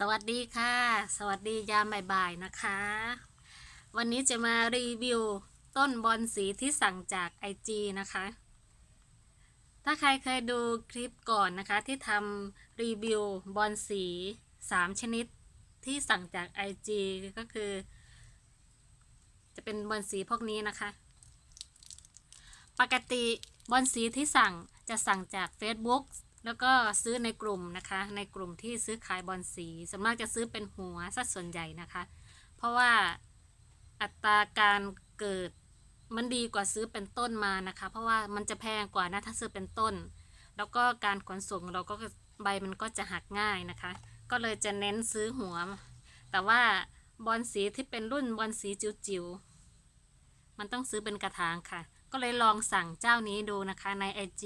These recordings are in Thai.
สวัสดีค่ะ สวัสดียามบ่ายๆนะคะ วันนี้จะมารีวิวต้นบอนสีที่สั่งจาก IG นะคะ ถ้าใครเคยดูคลิปก่อนนะคะที่ทำรีวิวบอนสี 3 ชนิดที่สั่งจาก IG ก็คือ จะเป็นบอนสีพวกนี้นะคะ ปกติบอนสีที่สั่งจะสั่งจาก Facebook แล้วก็ซื้อในกลุ่มนะคะ ในกลุ่มที่ซื้อขายบอนสีส่วนมากจะซื้อเป็นหัวสัดส่วนใหญ่นะคะ เพราะว่าอัตราการเกิดมันดีกว่าซื้อเป็นต้นมานะคะ เพราะว่ามันจะแพงกว่านะถ้าซื้อเป็นต้น แล้วก็การขนส่งเราก็ใบมันก็จะหักง่ายนะคะ ก็เลยจะเน้นซื้อหัว แต่ว่าบอนสีที่เป็นรุ่นบอนสีจิ๋วๆมันต้องซื้อเป็นกระถางค่ะ ก็เลยลองสั่งเจ้านี้ดูนะคะใน IG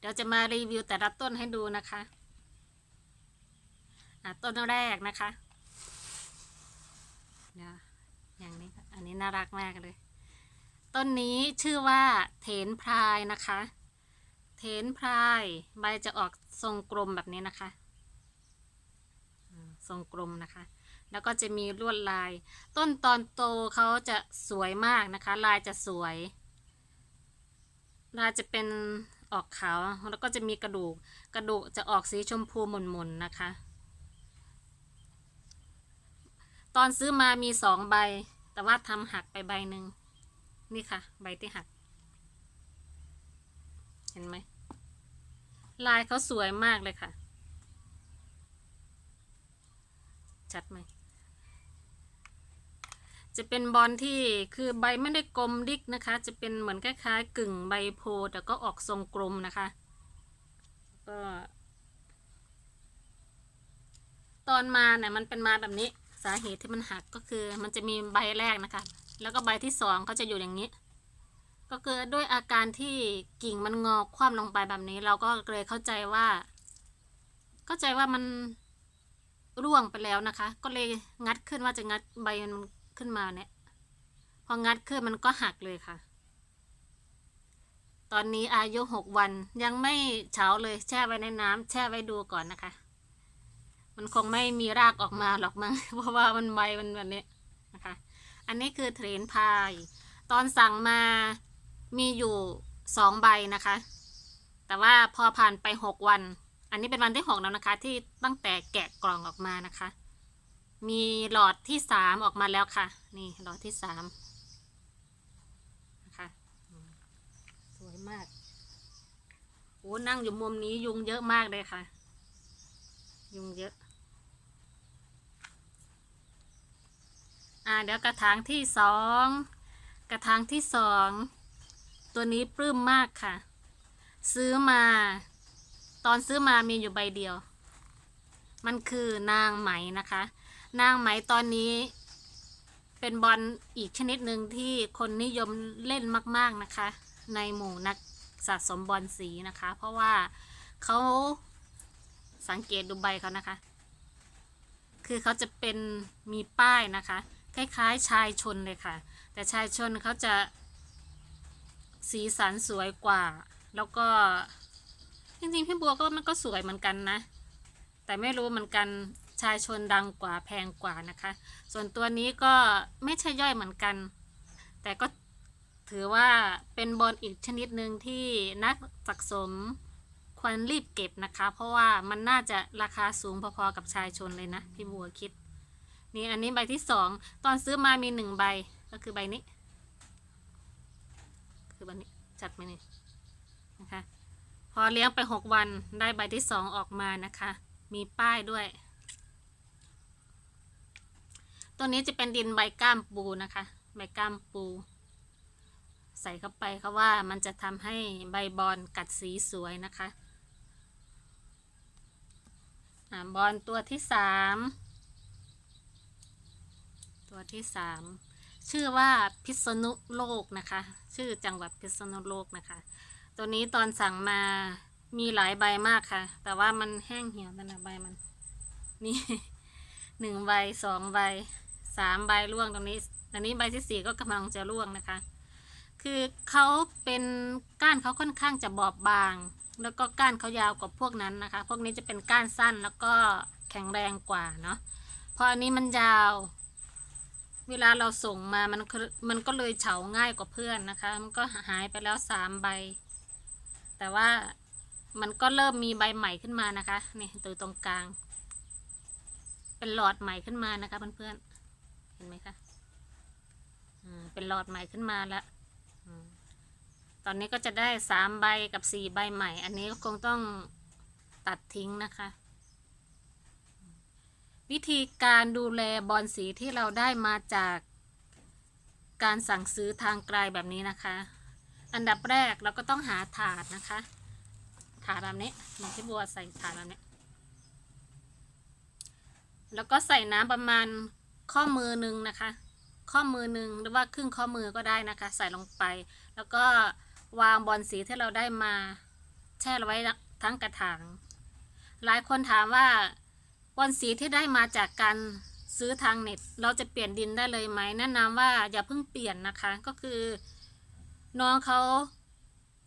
เดี๋ยวจะมารีวิวแต่ละต้นให้ดูนะคะต้นแรกนะคะเดี๋ยวอย่างนี้อันนี้น่ารักมากเลย ต้นนี้ชื่อว่าเถนพรายนะคะ เถนพรายใบจะออกทรงกลมแบบนี้นะคะทรงกลมนะคะ แล้วก็จะมีลวดลาย ต้นตอนโตเขาจะสวยมากนะคะ ลายจะสวย ลายจะเป็น ออกขาว แล้วก็จะมีกระดูก กระดูกจะออกสีชมพูหม่นๆนะคะ ตอนซื้อมามีสองใบ แต่ว่าทำหักไปใบหนึ่งนี่ค่ะ ใบที่หัก เห็นไหม ลายเขาสวยมากเลยค่ะ ชัดไหม จะเป็นบอลที่คือใบไม่ได้กลมดิกนะคะ จะเป็นเหมือนคล้ายๆ กึ่งใบโพแต่ก็ออกทรงกลมนะคะก็ตอนมาเนี่ยมันเป็นมาแบบนี้สาเหตุที่มันหักก็คือ มันจะมีใบแรกนะคะ แล้วก็ใบที่สองเขาจะอยู่อย่างนี้ ก็คือด้วยอาการที่กิ่งมันงอคว่ำลงไปแบบนี้ เราก็เลยเข้าใจว่า เข้าใจว่ามันร่วงไปแล้วนะคะ ก็เลยงัดขึ้นว่าจะงัดใบมัน ขึ้นมาเนี่ย พองัดขึ้นมันก็หักเลยค่ะ ตอนนี้อายุหกวันยังไม่เฉาเลยแช่ไว้ในน้ำแช่ไว้ดูก่อนนะคะ มันคงไม่มีรากออกมาหรอกมั้งเพราะว่ามันใบมันแบบนี้นะคะ อันนี้คือเทรนพาย ตอนสั่งมามีอยู่สองใบนะคะ แต่ว่าพอผ่านไปหกวัน อันนี้เป็นวันที่หกแล้วนะคะ ที่ตั้งแต่แกะกล่องออกมานะคะ มีหลอดที่สามออกมาแล้วค่ะ นี่หลอดที่สามนะคะสวยมากโอ้นั่งอยู่มุมนี้ยุงเยอะมากเลยค่ะ ยุงเยอะอ่าเดี๋ยวกระถางที่สองกระถางที่สองตัวนี้ปลื้มมากค่ะ ซื้อมา ตอนซื้อมามีอยู่ใบเดียว มันคือนางไหมนะคะ นางไหมตอนนี้ เป็นบอลอีกชนิดหนึ่งที่คนนิยมเล่นมาก ๆนะคะ ในหมู่นักสะสมบอลสีนะคะ เพราะว่าเขาสังเกตดูใบเขานะคะ คือเขาจะเป็นมีป้ายนะคะ คล้ายๆชายชนเลยค่ะ แต่ชายชนเขาจะสีสันสวยกว่า แล้วก็จริงๆพี่บัวก็มันก็สวยเหมือนกันนะ แต่ไม่รู้เหมือนกัน ชายชนดังกว่าแพงกว่านะคะ ส่วนตัวนี้ก็ไม่ใช่ย่อยเหมือนกัน แต่ก็ถือว่าเป็นบอลอีกชนิดหนึ่งที่นักสะสมควรรีบเก็บนะคะ เพราะว่ามันน่าจะราคาสูงพอๆกับชายชนเลยนะพี่บัวคิด นี่อันนี้ใบที่สองตอนซื้อมามีหนึ่งใบก็คือใบนี้ คือใบนี้จัดไหมนี่นะคะ พอเลี้ยงไปหกวันได้ใบที่สองออกมานะคะ มีป้ายด้วย ตัวนี้จะเป็นดินใบก้ามปูนะคะ ใบก้ามปู ใส่เข้าไปเขาว่ามันจะทำให้ใบบอลกัดสีสวยนะคะอ่าบอลตัวที่สามตัวที่สามชื่อว่าพิษณุโลกนะคะ ชื่อจังหวัดพิษณุโลกนะคะ ตัวนี้ตอนสั่งมามีหลายใบมากค่ะ แต่ว่ามันแห้งเหี่ยวแล้วนะใบมัน นี่หนึ่งใบสองใบ สามใบร่วงตรงนี้อันนี้ใบที่สี่ก็กำลังจะร่วงนะคะ คือเขาเป็นก้านเขาค่อนข้างจะบอบบาง แล้วก็ก้านเขายาวกว่าพวกนั้นนะคะ พวกนี้จะเป็นก้านสั้นแล้วก็แข็งแรงกว่าเนาะเพราะอันนี้มันยาวเวลาเราส่งมามันมันก็เลยเฉาง่ายกว่าเพื่อนนะคะ มันก็หายไปแล้วสามใบ แต่ว่ามันก็เริ่มมีใบใหม่ขึ้นมานะคะ นี่ตัวตรงกลาง เป็นหลอดใหม่ขึ้นมานะคะเพื่อนๆ ห็นไหมคะเป็นหลอดใหม่ขึ้นมาแล้วตอนนี้ก็จะได้สามใบกับสี่ใบใหม่ อันนี้ก็คงต้องตัดทิ้งนะคะ วิธีการดูแลบอลสีที่เราได้มาจากการสั่งซื้อทางไกลแบบนี้นะคะ อันดับแรกเราก็ต้องหาถาดนะคะ ถาดแบบนี้เหมือนที่บัวใส่ถาดแบบนี้ แล้วก็ใส่น้ำประมาณ ข้อมือหนึ่งนะคะ ข้อมือหนึ่งหรือว่าครึ่งข้อมือก็ได้นะคะ ใส่ลงไป แล้วก็วางบอลสีที่เราได้มา แช่ไว้ทั้งกระถาง หลายคนถามว่าบอลสีที่ได้มาจากการซื้อทางเน็ต เราจะเปลี่ยนดินได้เลยไหมแนะนำว่าอย่าเพิ่งเปลี่ยนนะคะ ก็คือ น้องเขา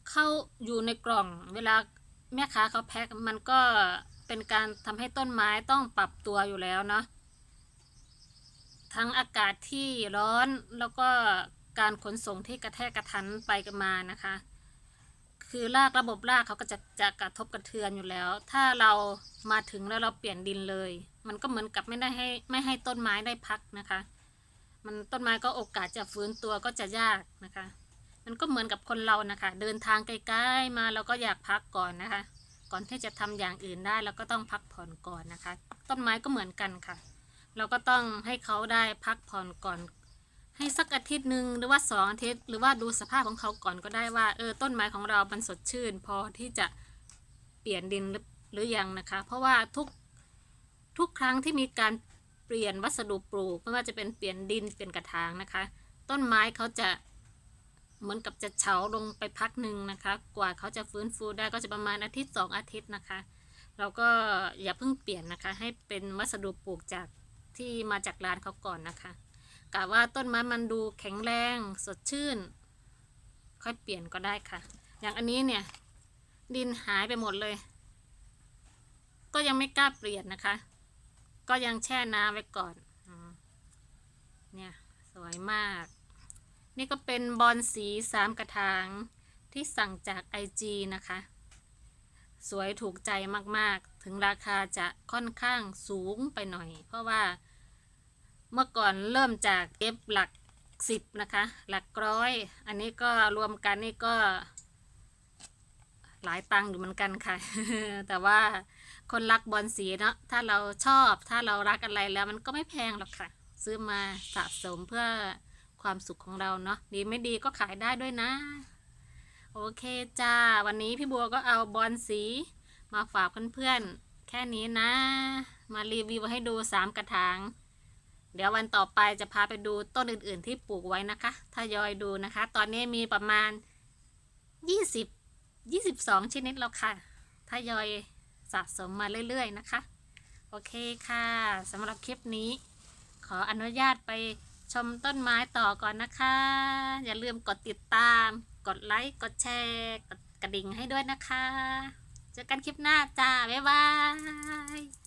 เข้าอยู่ในกล่อง เวลาแม่ค้าเขาแพ็คมันก็เป็นการทำให้ต้นไม้ต้องปรับตัวอยู่แล้วเนาะ ทั้งอากาศที่ร้อนแล้วก็การขนส่งที่กระแทกกระทันไปกันมานะคะ คือรากระบบรากเขาก็จะจะกระทบกระเทือนอยู่แล้ว ถ้าเรามาถึงแล้วเราเปลี่ยนดินเลย มันก็เหมือนกับไม่ได้ให้ไม่ให้ต้นไม้ได้พักนะคะ มันต้นไม้ก็โอกาสจะฟื้นตัวก็จะยากนะคะ มันก็เหมือนกับคนเรานะคะ เดินทางไกลๆมาเราก็อยากพักก่อนนะคะ ก่อนที่จะทำอย่างอื่นได้เราก็ต้องพักผ่อนก่อนนะคะ ต้นไม้ก็เหมือนกันค่ะ เราก็ต้องให้เขาได้พักผ่อนก่อน ให้สักอาทิตย์หนึ่งหรือว่าสองอาทิตย์ หรือว่าดูสภาพของเขาก่อนก็ได้ว่าเออต้นไม้ของเรามันสดชื่น พอที่จะเปลี่ยนดินหรือหรือยังนะคะ เพราะว่าทุกทุกครั้งที่มีการเปลี่ยนวัสดุปลูกไม่ว่าจะเป็นเปลี่ยนดินเปลี่ยนกระถางนะคะ ต้นไม้เขาจะเหมือนกับจะเฉาลงไปพักหนึ่งนะคะ กว่าเขาจะฟื้นฟูได้ก็จะประมาณอาทิตย์สองอาทิตย์นะคะ เราก็อย่าเพิ่งเปลี่ยนนะคะ ให้เป็นวัสดุปลูกจาก ที่มาจากร้านเขาก่อนนะคะกะว่าต้นไม้มันดูแข็งแรงสดชื่น ค่อยเปลี่ยนก็ได้ค่ะ อย่างอันนี้เนี่ย ดินหายไปหมดเลย ก็ยังไม่กล้าเปลี่ยนนะคะ ก็ยังแช่น้ำไว้ก่อนเนี่ยสวยมาก นี่ก็เป็นบอลสีสามกระถางที่สั่งจาก IG นะคะ สวยถูกใจมากๆ ถึงราคาจะค่อนข้างสูงไปหน่อย เพราะว่าเมื่อก่อนเริ่มจากเอฟหลักสิบนะคะ หลักร้อย อันนี้ก็รวมกันนี่ก็ หลายตังค์อยู่เหมือนกันค่ะ แต่ว่าคนรักบอลสีเนาะถ้าเราชอบถ้าเรารักอะไรแล้วมันก็ไม่แพงหรอกค่ะ ซื้อมาสะสมเพื่อความสุขของเราเนาะดีไม่ดีก็ขายได้ด้วยนะ โอเคจ้า วันนี้พี่บัวก็เอาบอลสี มาฝากเพื่อนๆ แค่นี้นะ มารีวิวให้ดูสามกระถาง เดี๋ยววันต่อไปจะพาไปดูต้นอื่นๆ ที่ปลูกไว้นะคะทยอยดูนะคะ ตอนนี้มีประมาณ 20 22 ชนิดแล้วค่ะทยอยสะสมมาเรื่อยๆนะคะ โอเคค่ะสำหรับคลิปนี้ ขออนุญาตไป ชมต้นไม้ต่อก่อนนะคะ อย่าลืมกดติดตาม กดไลค์ กดแชร์ กดกระดิ่งให้ด้วยนะคะ เจอกันคลิปหน้าจ้า บ๊ายบาย